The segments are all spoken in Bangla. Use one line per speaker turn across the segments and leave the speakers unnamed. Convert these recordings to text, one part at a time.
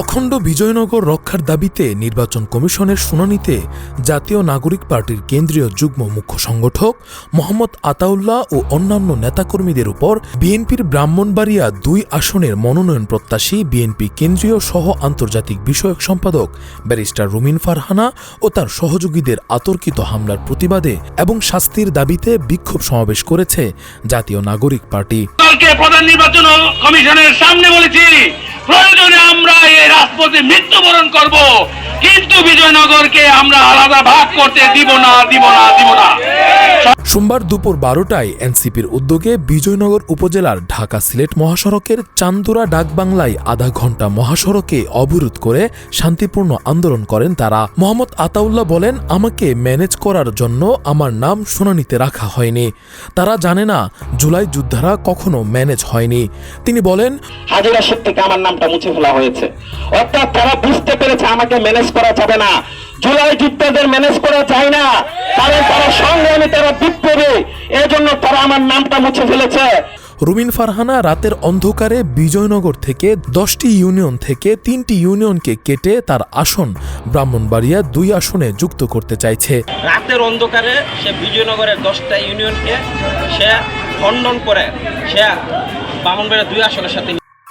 অখণ্ড বিজয়নগর রক্ষার দাবিতে নির্বাচন কমিশনের শুনানিতে জাতীয় নাগরিক পার্টির কেন্দ্রীয় যুগ্ম মুখ্য সংগঠক মোহাম্মদ আতাউল্লাহ ও অন্যান্য নেতাকর্মীদের উপর বিএনপির ব্রাহ্মণবাড়িয়া দুই আসনের মনোনয়ন প্রত্যাশী বিএনপি কেন্দ্রীয় সহ আন্তর্জাতিক বিষয়ক সম্পাদক ব্যারিস্টার রুমিন ফারহানা ও তার সহযোগীদের আতর্কিত হামলার প্রতিবাদে এবং শাস্তির দাবিতে বিক্ষোভ সমাবেশ করেছে জাতীয় নাগরিক পার্টি।
প্রধান নির্বাচন কমিশনের সামনে বলেছি, প্রয়োজনে আমরা মৃত্যুবরণ করব। কিন্তু বিজয়নগরকে আমরা আলাদা ভাগ করতে দিব না দিব না দিব
সোমবার দুপুর বারোটায় এনসিপির উদ্যোগে বিজয়নগর উপজেলার ঢাকা সিলেট মহাসড়কের চান্দুরা ডাকবাংলায় আধা ঘণ্টা মহাসড়কে অবরোধ করে শান্তিপূর্ণ আন্দোলন করেন তারা। মোহাম্মদ আতাউল্লাহ বলেন, আমাকে ম্যানেজ করার জন্য আমার নাম শুনানিতে রাখা হয়নি। তারা জানে না জুলাই যোদ্ধারা কখনো ম্যানেজ হয়নি। তিনি বলেন,
হাজিরা থেকে আমার নামটা মুছে ফেলা হয়েছে। অর্থাৎ তারা বুঝতে পেরেছে আমাকে ম্যানেজ করা যাবে না। জুলাই যুদ্ধদের ম্যানেজ করা যায় না। কারণ তারা সংগ্রামী তারা বিপ্লবী। এজন্য তারা আমার নামটা মুছে ফেলেছে।
রুমিন ফারহানা রাতের অন্ধকারে বিজয়নগর থেকে দশটি ইউনিয়ন থেকে তিনটি ইউনিয়নকে কেটে তার আসন ব্রাহ্মণবাড়িয়া দুই আসনে যুক্ত করতে চাইছে।
রাতের অন্ধকারে সে বিজয়নগরের দশটা ইউনিয়নকে সে খণ্ডন করে সে বামনবাড়িয়া দুই আসনের সাথে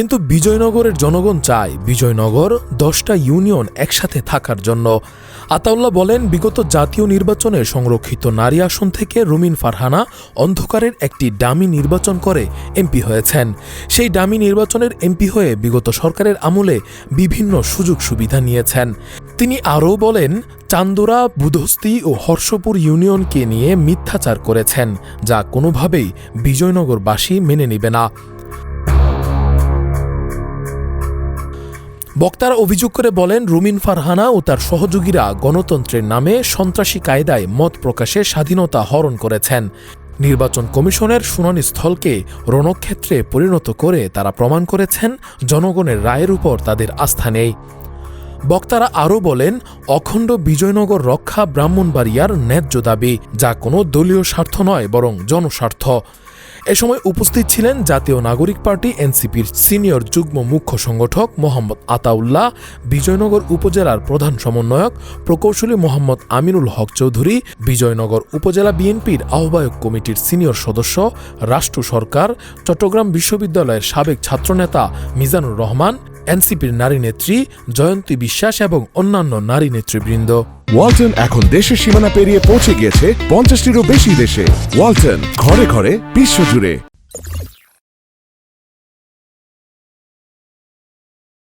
কিন্তু বিজয়নগরের জনগণ চায় বিজয়নগর দশটা ইউনিয়ন একসাথে থাকার জন্য। আতাউল্লাহ বলেন, বিগত জাতীয় নির্বাচনে সংরক্ষিত নারী আসন থেকে রুমিন ফারহানা অন্ধকারের একটি ডামি নির্বাচন করে এমপি হয়েছেন। সেই ডামি নির্বাচনের এমপি হয়ে বিগত সরকারের আমলে বিভিন্ন সুযোগ সুবিধা নিয়েছেন। তিনি আরও বলেন, চান্দুরা বুধস্তি ও হর্ষপুর ইউনিয়নকে নিয়ে মিথ্যাচার করেছেন, যা কোনোভাবেই বিজয়নগরবাসী মেনে নেবে না। বক্তারা অভিযোগ করে বলেন, রুমিন ফারহানা ও তার সহযোগীরা গণতন্ত্রের নামে সন্ত্রাসী কায়দায় মত প্রকাশের স্বাধীনতা হরণ করেছেন। নির্বাচন কমিশনের শুনানি স্থলকে রণক্ষেত্রে পরিণত করে তারা প্রমাণ করেছেন, জনগণের রায়ের উপর তাদের আস্থা নেই। বক্তারা আরও বলেন, অখণ্ড বিজয়নগর রক্ষা ব্রাহ্মণবাড়িয়ার ন্যায্য দাবি, যা কোনো দলীয় স্বার্থ নয়, বরং জনস্বার্থ। এ সময় উপস্থিত ছিলেন জাতীয় নাগরিক পার্টি এনসিপির সিনিয়র যুগ্ম মুখ্য সংগঠক মোহাম্মদ আতাউল্লাহ, বিজয়নগর উপজেলার প্রধান সমন্বয়ক প্রকৌশলী মোহাম্মদ আমিনুল হক চৌধুরী, বিজয়নগর উপজেলা বিএনপির আহ্বায়ক কমিটির সিনিয়র সদস্য, রাষ্ট্র সরকার, চট্টগ্রাম বিশ্ববিদ্যালয়ের সাবেক ছাত্রনেতা মিজানুর রহমান এনসিপির নারী নেত্রী জয়ন্তী বিশ্বাস এবং অন্যান্য নারী নেতৃবৃন্দ।
ওয়ালটন এখন দেশের সীমানা পেরিয়ে পৌঁছে গিয়েছে পঞ্চাশটিরও বেশি দেশে। ওয়ালটন ঘরে ঘরে বিশ্বজুড়ে।